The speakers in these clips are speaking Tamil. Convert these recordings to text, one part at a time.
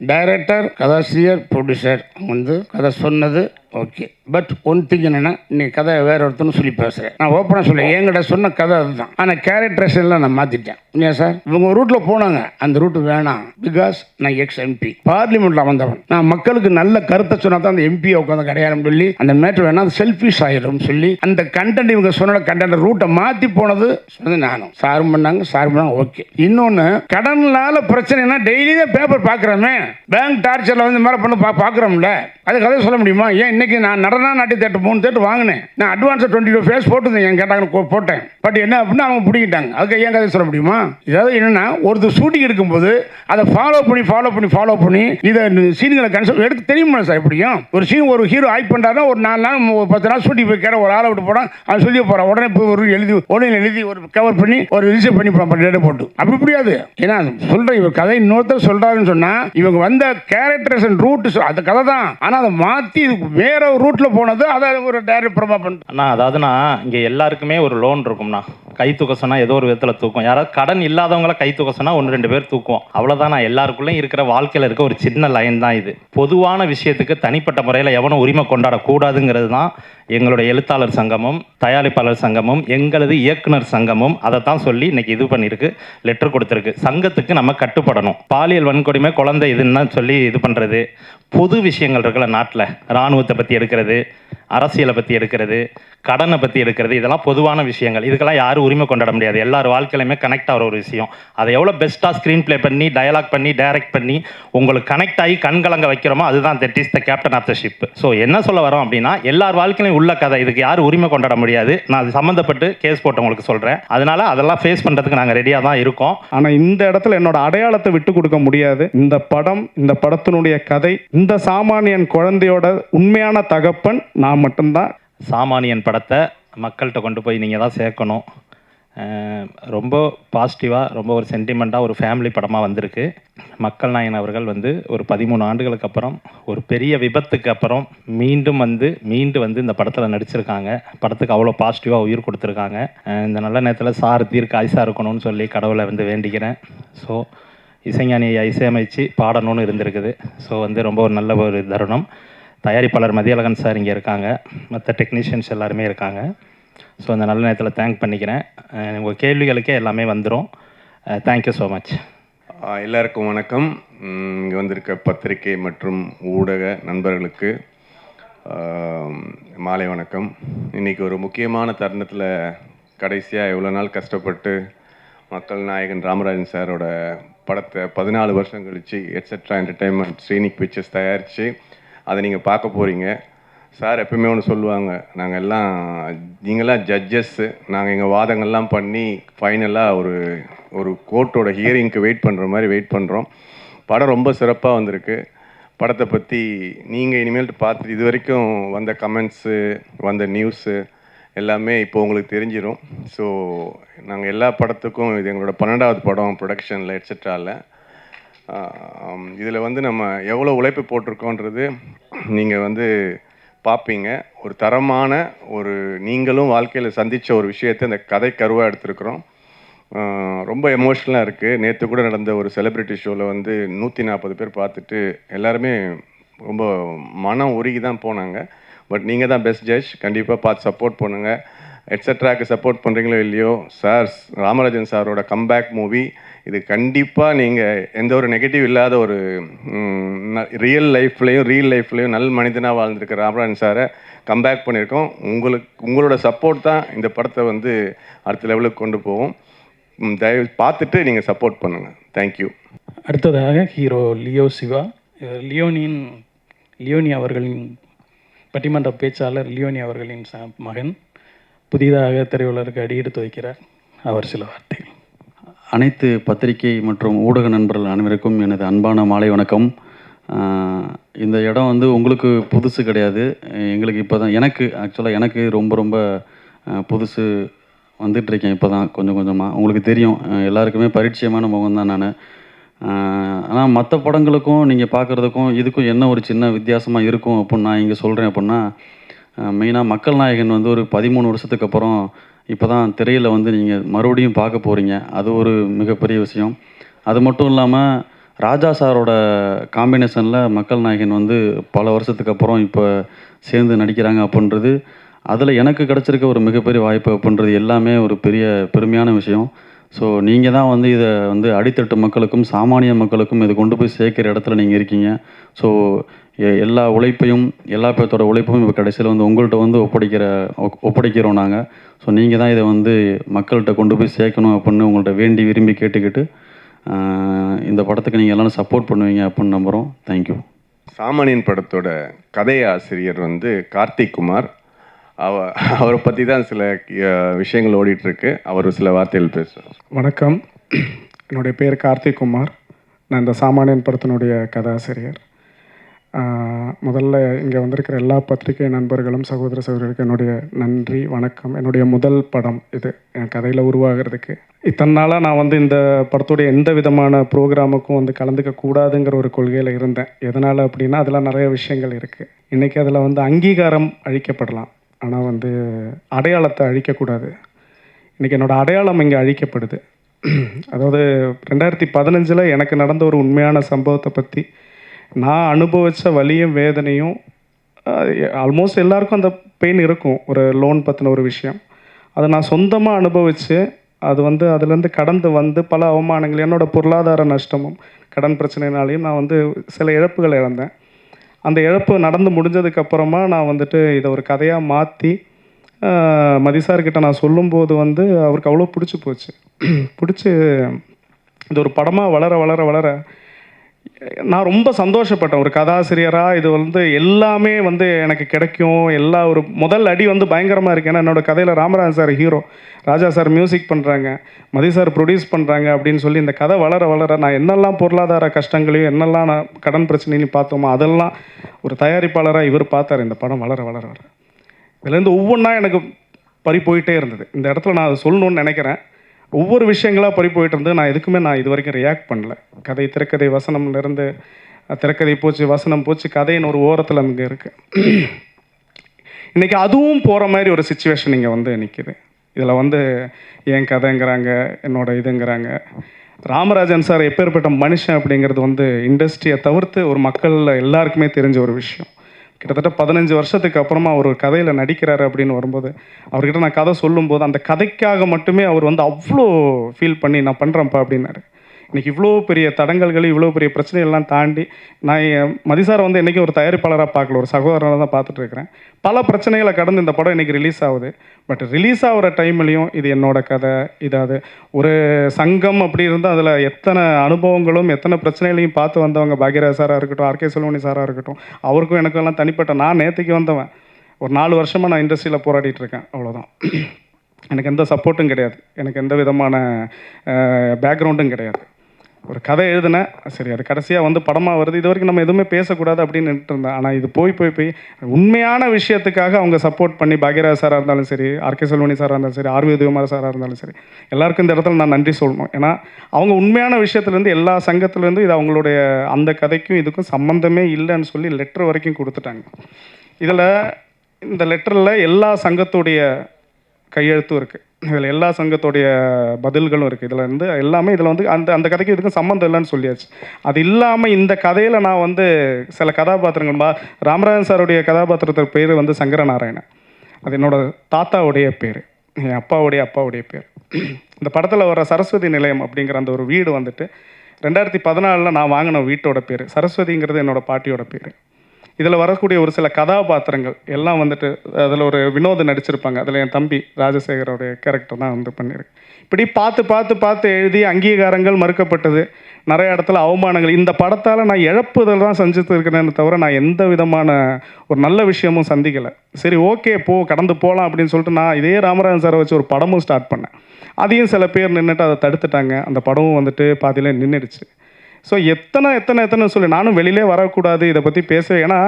டைரக்டர் கதாசிரியர் ப்ரொடியூசர் வந்து கதை சொன்னது ஓகே பட் ஒன் திங் என்னென்னா நீ கதை வேற ஒருத்தனும் சொல்லி பேசுகிறேன் நான் ஓப்பனாக சொல்ல என்கிட்ட சொன்ன கதை அதுதான். ஆனால் கேரக்டரேஷன்லாம் நான் மாற்றிட்டேன் இல்லையா சார் இவங்க ரூட்டில் போனாங்க. அந்த ரூட்டு வேணாம். பிகாஸ் நான் எக்ஸ் எம்பி பார்லிமெண்ட்டில் வந்தவன். நான் மக்களுக்கு நல்ல கருத்தை சொன்னா தான் அந்த எம்பியை உட்காந்து கிடையாதுன்னு சொல்லி அந்த மேட்ரு வேணாம் அது செல்ஃபிஷ் ஆயிடும் சொல்லி அந்த கண்டென்ட் இவங்க சொன்ன கண்டென்ட் ரூட்டை மாற்றி போனது சொன்னது நானும். சாரும் பண்ணாங்க. சார் பண்ணாங்க. ஓகே இன்னொன்று கடனால பிரச்சனைனா டெய்லி தான் பேப்பர் பார்க்குறோமே பேங்க் டார்ச்சரில் வந்து மேலே பண்ண பா பார்க்குறோம்ல அது கதை சொல்ல முடியுமா? ஏன் இன்னைக்கு நான் நடனா நாட்டி தேட்டர் மூணு தேட்டர் வாங்கினேன். நான் அட்வான்ஸ் டுவெண்ட்டி டூ ஃபேஸ் போட்டிருந்தேன் என் கேட்டாங்க போட்டேன். பட் என்ன அப்படின்னா அவங்க பிடிக்கிட்டாங்க அதுக்கு ஏன் கதை சொல்ல முடியுமா? இதாவது என்னன்னா ஒருத்தர் ஷூட்டிங் எடுக்கும்போது அதை ஃபாலோ பண்ணி ஃபாலோ பண்ணி ஃபாலோ பண்ணி இதை சீன்களை கன்சல் எடுத்து தெரியுமா சார் எப்படியும்? ஒரு சீன் ஒரு ஹீரோ ஆக்ட் பண்ணுறாருன்னா ஒரு நாலு நாள் ஒரு பத்து நாள் ஷூட்டிங் போய் கேட்ட ஒரு ஆளை விட்டு போனால் அவன் சொல்லி போகிறான் உடனே போய் ஒரு எழுதி உடனே எழுதி ஒரு கவர் பண்ணி ஒரு ரிஜிஸ்டர் பண்ணி போகிறான் டேட்டை போட்டு. அப்படி முடியாது ஏன்னா சொல்கிறேன் இவர் கதை இன்னொருத்தர் சொல்கிறாருன்னு சொன்னால் இவங்க வந்த கேரக்டரேஷன் ரூட் அந்த கதை தான் ஆனால் அதை மாற்றி நேராக ஒரு ரூட்டில் போனது அதை ஒரு டேரக்ட் பிரபா பண்ணிட்டு அண்ணா அதாவதுண்ணா இங்கே எல்லாருக்குமே ஒரு லோன் இருக்கும்ண்ணா. கை தூக்க சொன்னால் ஏதோ ஒரு விதத்தில் தூக்கும். யாராவது கடன் இல்லாதவங்கள கை தூக்க சொன்னால் ஒன்று ரெண்டு பேர் தூக்குவோம். அவ்வளோதான் நான் எல்லாருக்குள்ளேயும் இருக்கிற வாழ்க்கையில் இருக்க ஒரு சின்ன லைன் தான் இது. பொதுவான விஷயத்துக்கு தனிப்பட்ட முறையில் எவனும் உரிமை கொண்டாடக்கூடாதுங்கிறது தான் எங்களுடைய எழுத்தாளர் சங்கமும் தயாரிப்பாளர் சங்கமும் எங்களது இயக்குனர் சங்கமும் அதை தான் சொல்லி இன்னைக்கு இது பண்ணியிருக்கு லெட்டர் கொடுத்துருக்கு. சங்கத்துக்கு நம்ம கட்டுப்படணும். பாலியல் வன்கொடுமை குழந்தை இதுன்னு சொல்லி இது பண்ணுறது பொது விஷயங்கள் இருக்குல்ல நாட்டில். இராணுவத்தை பற்றி எடுக்கிறது அரசியலை பற்றி எடுக்கிறது கடனை பற்றி எடுக்கிறது இதெல்லாம் பொதுவான விஷயங்கள். இதுக்கெல்லாம் யாரும் உரிமை கொண்டாட முடியாது. எல்லார் வாழ்க்கையிலுமே கனெக்ட் ஆகிற ஒரு விஷயம். அதை எவ்வளோ பெஸ்ட்டாக ஸ்க்ரீன் ப்ளே பண்ணி டயலாக் பண்ணி டைரக்ட் பண்ணி உங்களுக்கு கனெக்ட் ஆகி கண்கலங்க வைக்கிறோமோ அதுதான் that is the captain of the ship so என்ன சொல்ல வரோம் அப்படின்னா எல்லார் வாழ்க்கையிலும் உள்ள கதை. இதுக்கு யாரும் உரிமை கொண்டாட முடியாது. நான் அது சம்மந்தப்பட்டு கேஸ் போட்டவங்களுக்கு சொல்கிறேன் அதனால அதெல்லாம் ஃபேஸ் பண்ணுறதுக்கு நாங்கள் ரெடியாக தான் இருக்கோம். ஆனால் இந்த இடத்துல என்னோட அடையாளத்தை விட்டு கொடுக்க முடியாது. இந்த படம் இந்த படத்தினுடைய கதை இந்த சாமானியன் குழந்தையோட உண்மையான தகப்பன் நான் மட்டும்தான். சாமானியன் படத்தை மக்கள்கிட்ட கொண்டு போய் நீங்கள் தான் சேர்க்கணும். ரொம்ப பாசிட்டிவாக ரொம்ப ஒரு சென்டிமெண்ட்டாக ஒரு ஃபேமிலி படமாக வந்திருக்கு. மக்கள் நாயன் அவர்கள் வந்து ஒரு பதிமூணு ஆண்டுகளுக்கு அப்புறம் ஒரு பெரிய விபத்துக்கு அப்புறம் மீண்டும் வந்து மீண்டு வந்து இந்த படத்தில் நடிச்சிருக்காங்க. படத்துக்கு அவ்வளோ பாசிட்டிவாக உயிர் கொடுத்துருக்காங்க. இந்த நல்ல நேரத்தில் சார் தீர்க்க ஆயுசா இருக்கணும்னு சொல்லி கடவுளை வந்து வேண்டிக்கிறேன். ஸோ இசைஞானியை இசையமைச்சு பாடணும்னு இருந்திருக்குது. ஸோ வந்து ரொம்ப ஒரு நல்ல ஒரு தருணம். தயாரிப்பாளர் மதியழகன் சார் இங்கே இருக்காங்க. மற்ற டெக்னீஷியன்ஸ் எல்லாருமே இருக்காங்க. ஸோ அந்த நல்ல நேரத்தில் தேங்க் பண்ணிக்கிறேன். உங்கள் கேள்விகளுக்கே எல்லாமே வந்துடும் தேங்க்யூ ஸோ மச் எல்லாருக்கும் வணக்கம். இங்கே வந்திருக்க பத்திரிகை மற்றும் ஊடக நண்பர்களுக்கு மாலை வணக்கம். இன்றைக்கி ஒரு முக்கியமான தருணத்தில் கடைசியாக எவ்வளோ நாள் கஷ்டப்பட்டு மக்கள் நாயகன் ராமராஜன் சாரோட படத்தை பதினாலு வருஷம் கழித்து எட்ஸெட்ரா என்டர்டைன்மெண்ட் ஸ்ரீனிக் பிக்சர்ஸ் தயாரித்து அதை நீங்கள் பார்க்க போகிறீங்க சார் எப்பவுமே ஒன்று சொல்லுவாங்க நாங்கள் எல்லாம் நீங்களாம் ஜட்ஜஸ்ஸு நாங்கள் எங்கள் வாதங்கள்லாம் பண்ணி ஃபைனலாக ஒரு ஒரு கோர்ட்டோட ஹியரிங்க்கு வெயிட் பண்ணுற மாதிரி வெயிட் பண்ணுறோம் படம் ரொம்ப சிறப்பாக வந்திருக்கு. படத்தை பற்றி நீங்கள் இனிமேல் பார்த்து இது வரைக்கும் வந்த கமெண்ட்ஸு வந்த நியூஸு எல்லாமே இப்போ உங்களுக்கு தெரிஞ்சிடும் ஸோ நாங்கள் எல்லா படத்துக்கும் இது எங்களோட பன்னெண்டாவது படம் ப்ரொடக்ஷனில் எட்ஸட்ராவில் இதில் வந்து நம்ம எவ்வளோ உழைப்பு போட்டிருக்கோன்றது நீங்கள் வந்து பார்ப்பீங்க ஒரு தரமான ஒரு நீங்களும் வாழ்க்கையில் சந்தித்த ஒரு விஷயத்தை இந்த கதை கருவாக எடுத்திருக்கிறோம். ரொம்ப எமோஷ்னலாக இருக்குது நேற்று கூட நடந்த ஒரு செலிப்ரிட்டி ஷோவில் வந்து நூற்றி நாற்பது பேர் பார்த்துட்டு எல்லாருமே ரொம்ப மனம் உருகி தான் போனாங்க. பட் நீங்கள் தான் பெஸ்ட் ஜட்ஜ். கண்டிப்பாக பார்த்து சப்போர்ட் பண்ணுங்கள் எட்ஸட்ராக்கு சப்போர்ட் பண்ணுறீங்களோ இல்லையோ சார் ராமராஜன் சாரோட கம்பேக் மூவி இது கண்டிப்பாக நீங்கள் எந்த ஒரு நெகட்டிவ் இல்லாத ஒரு ரியல் லைஃப்லேயும் ரியல் லைஃப்லேயும் நல் மனிதனாக வாழ்ந்துருக்கிற ராமராஜன் சாரை கம்பேக் பண்ணியிருக்கோம். உங்களுக்கு உங்களோட சப்போர்ட் தான் இந்த படத்தை வந்து அடுத்த லெவலுக்கு கொண்டு போகும். தயவு பார்த்துட்டு நீங்கள் சப்போர்ட் பண்ணுங்கள் தேங்க்யூ அடுத்ததாக ஹீரோ லியோ சிவா. லியோனியின் லியோனி அவர்களின் பட்டிமன்ற பேச்சாளர் லியோனி அவர்களின் மகன். புதிதாக திரையுலருக்கு அடியெடுத்து வைக்கிறார். அவர் சில வார்த்தைகள். அனைத்து பத்திரிகை மற்றும் ஊடக நண்பர்கள் அனைவருக்கும் எனது அன்பான மாலை வணக்கம். இந்த இடம் வந்து உங்களுக்கு புதுசு கிடையாது. எங்களுக்கு இப்போ தான் எனக்கு ஆக்சுவலாக எனக்கு ரொம்ப ரொம்ப புதுசு வந்துட்டுருக்கேன் இப்போ தான் கொஞ்சம் கொஞ்சமாக உங்களுக்கு தெரியும் எல்லாருக்குமே பரிச்சயமான முகம் தான் நான். ஆனால் மற்ற படங்களுக்கும் நீங்கள் பார்க்குறதுக்கும் இதுக்கும் என்ன ஒரு சின்ன வித்தியாசமாக இருக்கும் அப்படின்னு நான் இங்கே சொல்கிறேன் அப்படின்னா மெயினாக மக்கள் நாயகன் வந்து ஒரு பதிமூணு வருஷத்துக்கு அப்புறம் இப்போ தான் திரையில் வந்து நீங்கள் மறுபடியும் பார்க்க போகிறீங்க அது ஒரு மிகப்பெரிய விஷயம். அது மட்டும் இல்லாமல் ராஜா சாரோட காம்பினேஷனில் மக்கள் நாயகன் வந்து பல வருஷத்துக்கு அப்புறம் இப்போ சேர்ந்து நடிக்கிறாங்க அப்படின்றது அதில் எனக்கு கிடச்சிருக்க ஒரு மிகப்பெரிய வாய்ப்பு அப்படின்றது எல்லாமே ஒரு பெரிய பெருமையான விஷயம். ஸோ நீங்கள் தான் வந்து இதை வந்து அடித்தட்டு மக்களுக்கும் சாமானிய மக்களுக்கும் இதை கொண்டு போய் சேர்க்குற இடத்துல நீங்கள் இருக்கீங்க. ஸோ எல்லா உழைப்பையும் எல்லா பேர்த்தோட உழைப்பும் இப்போ கடைசியில் வந்து உங்கள்கிட்ட வந்து ஒப்படைக்கிற ஒப்படைக்கிறோம் நாங்கள் ஸோ நீங்கள் தான் இதை வந்து மக்கள்கிட்ட கொண்டு போய் சேர்க்கணும் அப்படின்னு உங்கள்கிட்ட வேண்டி விரும்பி கேட்டுக்கிட்டு இந்த படத்துக்கு நீங்கள் எல்லாரும் சப்போர்ட் பண்ணுவீங்க அப்படின்னு நம்புகிறோம் தேங்க்யூ சாமானியன் படத்தோட கதை ஆசிரியர் வந்து கார்த்திக் குமார். அவ அவரை பற்றி தான் சில விஷயங்கள் ஓடிட்டு இருக்கு அவர் சில வார்த்தைகள் பேசுவார் வணக்கம். என்னுடைய பேர் கார்த்திக் குமார். நான் இந்த சாமானியன் படத்தினுடைய கதாசிரியர். முதல்ல இங்கே வந்திருக்கிற எல்லா பத்திரிகை நண்பர்களும் சகோதர சகோதரிகளுக்கு என்னுடைய நன்றி வணக்கம். என்னுடைய முதல் படம் இது. என் கதையில் உருவாகிறதுக்கு. இத்தனை நாளாக நான் வந்து இந்த படத்துடைய எந்த விதமான ப்ரோக்ராமுக்கும் வந்து கலந்துக்க கூடாதுங்கிற ஒரு கொள்கையில் இருந்தேன். எதனால் அப்படின்னா அதில் நிறைய விஷயங்கள் இருக்குது இன்றைக்கி அதில் வந்து அங்கீகாரம் அழிக்கப்படலாம். ஆனால் வந்து அடையாளத்தை அழிக்கக்கூடாது. இன்றைக்கி என்னோட அடையாளம் இங்கே அழிக்கப்படுது. அதாவது ரெண்டாயிரத்தி பதினஞ்சில் எனக்கு நடந்த ஒரு உண்மையான சம்பவத்தை பற்றி நான் அனுபவித்த வலியும் வேதனையும் ஆல்மோஸ்ட் எல்லாருக்கும் அந்த பெயின் இருக்கும். ஒரு லோன் பற்றின ஒரு விஷயம். அதை நான் சொந்தமாக அனுபவித்து அது வந்து அதுலேருந்து கடந்து வந்து பல அவமானங்கள் என்னோடய பொருளாதார நஷ்டமும் கடன் பிரச்சனைனாலையும் நான் வந்து சில இழப்புகள் இழந்தேன். அந்த இழப்பு நடந்து முடிஞ்சதுக்கப்புறமா நான் வந்துட்டு இதை ஒரு கதையாக மாற்றி மதிசார்கிட்ட நான் சொல்லும்போது வந்து அவருக்கு அவ்வளோ பிடிச்சி போச்சு. பிடிச்சி இது ஒரு படமாக வளர வளர வளர நான் ரொம்ப சந்தோஷப்பட்டேன். ஒரு கதாசிரியராக இது வந்து எல்லாமே வந்து எனக்கு கிடைக்கும். எல்லா ஒரு முதல் அடி வந்து பயங்கரமாக இருக்கு. ஏன்னா என்னோட கதையில் Ramaraj sir hero Raja sir music பண்ணுறாங்க மதி சார் ப்ரொடியூஸ் பண்ணுறாங்க அப்படின்னு சொல்லி இந்த கதை வளர வளர நான் என்னெல்லாம் பொருளாதார கஷ்டங்களையும் என்னெல்லாம் நான் கடன் பிரச்சனையும் பார்த்தோமோ அதெல்லாம் ஒரு தயாரிப்பாளராக இவர் பார்த்தார். இந்த படம் வளர வளர வளர. இதுலேருந்து ஒவ்வொன்றா எனக்கு பறி போயிட்டே இருந்தது. இந்த இடத்துல நான் அதை சொல்லணும்னு நினைக்கிறேன். ஒவ்வொரு விஷயங்களாக பறி போயிட்டு இருந்து நான் எதுக்குமே நான் இது வரைக்கும் ரியாக்ட் பண்ணல. கதை திரைக்கதை வசனம்லேருந்து திரைக்கதை போச்சு வசனம் போச்சு கதைன்னு ஒரு ஓரத்தில் அங்கே இருக்கு. இன்றைக்கி அதுவும் போகிற மாதிரி ஒரு சுச்சுவேஷன் இங்கே வந்து நிற்கிது இதில் வந்து என் கதைங்கிறாங்க என்னோட இதுங்கிறாங்க. ராமராஜன் சார் எப்பேற்பட்ட மனுஷன் அப்படிங்கிறது வந்து இண்டஸ்ட்ரியை தவிர்த்து ஒரு மக்கள் எல்லாருக்குமே தெரிஞ்ச ஒரு விஷயம். கிட்டத்தட்ட பதினஞ்சு வருஷத்துக்கு அப்புறமா அவர் ஒரு கதையில் நடிக்கிறாரு அப்படின்னு வரும்போது அவர்கிட்ட நான் கதை சொல்லும்போது அந்த கதைக்காக மட்டுமே அவர் வந்து அவ்வளோ ஃபீல் பண்ணி நான் பண்ணுறேன்ப்பா அப்படின்னாரு. இன்னைக்கு இவ்வளோ பெரிய தடங்கல்கள் இவ்வளோ பெரிய பிரச்சனைகள்லாம் தாண்டி நான் என் மதிசாரை வந்து என்றைக்கும் ஒரு தயாரிப்பாளராக பார்க்கல ஒரு சகோதரனாக தான் பார்த்துட்ருக்கிறேன் பல பிரச்சனைகளை கடந்து இந்த படம் இன்றைக்கி ரிலீஸ் ஆகுது. பட் ரிலீஸ் ஆகிற டைம்லேயும் இது என்னோட கதை இதாவது ஒரு சங்கம் அப்படி இருந்தால் அதில் எத்தனை அனுபவங்களும் எத்தனை பிரச்சனைகளையும் பார்த்து வந்தவங்க பாக்யராஜ் சாராக இருக்கட்டும் ஆர்கே செல்வமணி சாராக இருக்கட்டும் அவருக்கும் எனக்கும் எல்லாம் தனிப்பட்ட நான் நேற்றுக்கு வந்தவன். ஒரு நாலு வருஷமாக நான் இண்டஸ்ட்ரியில் போராடிட்டு இருக்கேன் அவ்வளோதான் எனக்கு எந்த சப்போர்ட்டும் கிடையாது. எனக்கு எந்த விதமான பேக்ரவுண்டும் கிடையாது. ஒரு கதை எழுதினேன். சரி அது கடைசியாக வந்து படமாக வருது. இது வரைக்கும் நம்ம எதுவுமே பேசக்கூடாது அப்படின்னு நின்றுட்டு இருந்தேன். ஆனால் இது போய் போய் போய் உண்மையான விஷயத்துக்காக அவங்க சப்போர்ட் பண்ணி பாக்யராஜ் சாராக இருந்தாலும் சரி ஆர்கே செல்வனி சாராக இருந்தாலும் சரி ஆர்வி உதயகுமார் சாராக இருந்தாலும் சரி எல்லாருக்கும் இந்த இடத்துல நான் நன்றி சொல்லணும். ஏன்னா அவங்க உண்மையான விஷயத்துலேருந்து எல்லா சங்கத்துலேருந்து இது அவங்களுடைய அந்த கதைக்கும் இதுக்கும் சம்மந்தமே இல்லைன்னு சொல்லி லெட்டர் வரைக்கும் கொடுத்துட்டாங்க. இதில் இந்த லெட்டரில் எல்லா சங்கத்துடைய கையெழுத்தும் இருக்குது இதில் எல்லா சங்கத்துடைய பதில்களும் இருக்குது இதில் வந்து எல்லாமே இதில் வந்து அந்த அந்த கதைக்கு இதுக்கும் சம்மந்தம் இல்லைன்னு சொல்லியாச்சு. அது இல்லாமல் இந்த கதையில் நான் வந்து சில கதாபாத்திரங்கள் பா ராமராஜன் சாருடைய கதாபாத்திரத்துக்கு பேர் வந்து சங்கரநாராயணன். அது என்னோட தாத்தாவுடைய பேர். என் அப்பாவுடைய அப்பாவுடைய பேர். இந்த படத்தில் வர சரஸ்வதி நிலையம் அப்படிங்கிற அந்த ஒரு வீடு வந்துட்டு ரெண்டாயிரத்தி பதினாலில் நான் வாங்கின வீட்டோட பேர். சரஸ்வதிங்கிறது என்னோடய பாட்டியோட பேர். இதில் வரக்கூடிய ஒரு சில கதாபாத்திரங்கள் எல்லாம் வந்துட்டு அதில் ஒரு வினோதம் நடிச்சிருப்பாங்க. அதில் என் தம்பி ராஜசேகரோடைய கேரக்டர் தான் வந்து பண்ணியிருக்கு. இப்படி பார்த்து பார்த்து பார்த்து எழுதி அங்கீகாரங்கள் மறுக்கப்பட்டது. நிறைய இடத்துல அவமானங்கள். இந்த படத்தால் நான் இழப்புதல் தான் சந்தித்து இருக்கிறேன்னு தவிர நான் எந்த விதமான ஒரு நல்ல விஷயமும் சந்திக்கலை. சரி ஓகே போ கடந்து போகலாம் அப்படின்னு சொல்லிட்டு நான் இதே ராமராஜன் சாரை வச்சு ஒரு படமும் ஸ்டார்ட் பண்ணேன். அதையும் சில பேர் நின்றுட்டு அதை தடுத்துட்டாங்க. அந்த படமும் வந்துட்டு பாதியில் நின்றுடுச்சு ஸோ எத்தனை எத்தனை எத்தனை சொல்லி. நானும் வெளியிலே வரக்கூடாது இதை பற்றி பேச ஏன்னா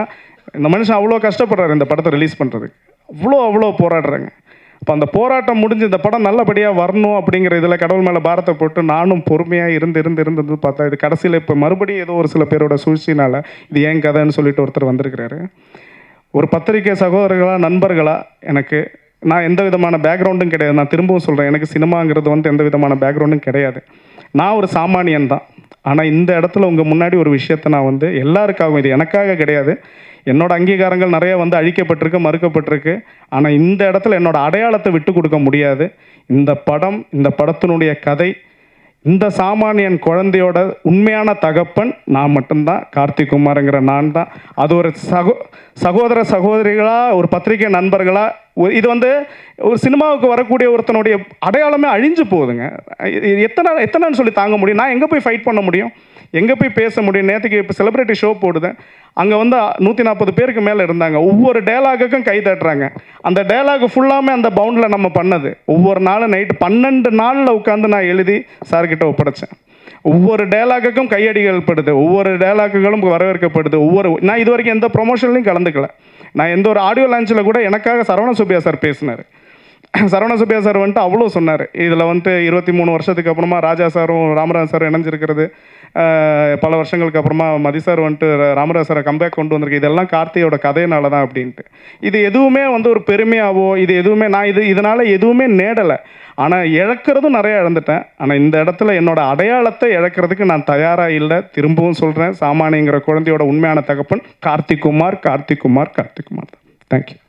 இந்த மனுஷன் அவ்வளோ கஷ்டப்படுறாரு இந்த படத்தை ரிலீஸ் பண்ணுறதுக்கு அவ்வளோ அவ்வளோ போராடுறாங்க. அப்போ அந்த போராட்டம் முடிஞ்சு இந்த படம் நல்லபடியாக வரணும் அப்படிங்கிற இதில் கடவுள் மேலே பாரத்தை போட்டு நானும் பொறுமையாக இருந்து இருந்து இருந்து பார்த்தா இது கடைசியில் இப்போ மறுபடியும் ஏதோ ஒரு சில பேரோட சூழ்ச்சினால இது ஏன் கதைன்னு சொல்லிட்டு ஒருத்தர் வந்திருக்கிறாரு. ஒரு பத்திரிக்கை சகோதரர்களாக நண்பர்களாக எனக்கு நான் எந்த விதமான பேக்ரவுண்டும் கிடையாது. நான் திரும்பவும் சொல்கிறேன் எனக்கு சினிமாங்கிறது வந்து எந்த விதமான பேக்ரவுண்டும் கிடையாது. நான் ஒரு சாமானியன் தான். ஆனால் இந்த இடத்துல உங்கள் முன்னாடி ஒரு விஷயத்தை நான் வந்து எல்லாருக்காகவும் இது எனக்காக கிடையாது. என்னோட அங்கீகாரங்கள் நிறைய வந்து அழிக்கப்பட்டிருக்கு மறுக்கப்பட்டிருக்கு. ஆனால் இந்த இடத்துல என்னோட அடையாளத்தை விட்டு கொடுக்க முடியாது. இந்த படம் இந்த படத்தினுடைய கதை இந்த சாமானியன் குழந்தையோட உண்மையான தகப்பன் நான் மட்டும்தான் கார்த்திக் குமாருங்கிற நான் தான் அது ஒரு சகோ சகோதர சகோதரிகளாக ஒரு பத்திரிகை நண்பர்களாக ஒரு இது வந்து ஒரு சினிமாவுக்கு வரக்கூடிய ஒருத்தனுடைய அடையாளமே அழிஞ்சு போகுதுங்க. இது எத்தனை எத்தனைன்னு சொல்லி தாங்க முடியும். நான் எங்கே போய் ஃபைட் பண்ண முடியும்? எங்கே போய் பேச முடியும்? நேற்றுக்கு இப்போ செலிப்ரிட்டி ஷோ போடுதேன். அங்கே வந்து நூற்றி நாற்பது பேருக்கு மேலே இருந்தாங்க. ஒவ்வொரு டேலாகுக்கும் கை தட்டுறாங்க. அந்த டேலாக் ஃபுல்லாமே அந்த பவுண்டில் நம்ம பண்ணது. ஒவ்வொரு நாளும் நைட்டு பன்னெண்டு நாளில் உட்காந்து நான் எழுதி சார்கிட்ட ஒப்படைச்சேன். ஒவ்வொரு டேலாக்குக்கும் கையடிகள் படுது. ஒவ்வொரு டயலாக்குகளும் வரவேற்கப்படுது. ஒவ்வொரு நான் இது வரைக்கும் எந்த ப்ரொமோஷன்லையும் கலந்துக்கல. நான் எந்த ஒரு ஆடியோ லான்ச்சில் கூட எனக்காக சரவண சுப்பியா சார் பேசினார். சரவண சுப்பியா சார் வந்துட்டு அவ்வளோ சொன்னார். இதில் வந்துட்டு இருபத்தி மூணு வருஷத்துக்கு அப்புறமா ராஜா சாரும் ராமராஜ் சாரும் இணைஞ்சிருக்கிறது. பல வருஷங்களுக்கு அப்புறமா மதி சார் வந்துட்டு ர- ராமராஜ் கம்பேக் கொண்டு வந்திருக்கு. இதெல்லாம் கார்த்தியோட கதையினால தான் அப்படின்ட்டு. இது எதுவுமே வந்து ஒரு பெருமையாவோ இது எதுவுமே நான் இது இதனால் எதுவுமே நேடலை. ஆனால் இழக்கிறதும் நிறைய இழந்துட்டேன். ஆனால் இந்த இடத்துல என்னோட அடையாளத்தை இழக்கிறதுக்கு நான் தயாராக இல்லை. திரும்பவும் சொல்கிறேன் சாமானியங்கிற குழந்தையோட உண்மையான தகப்பன் கார்த்திக் குமார் கார்த்திக் குமார் கார்த்திக் குமார் தான். தேங்க்யூ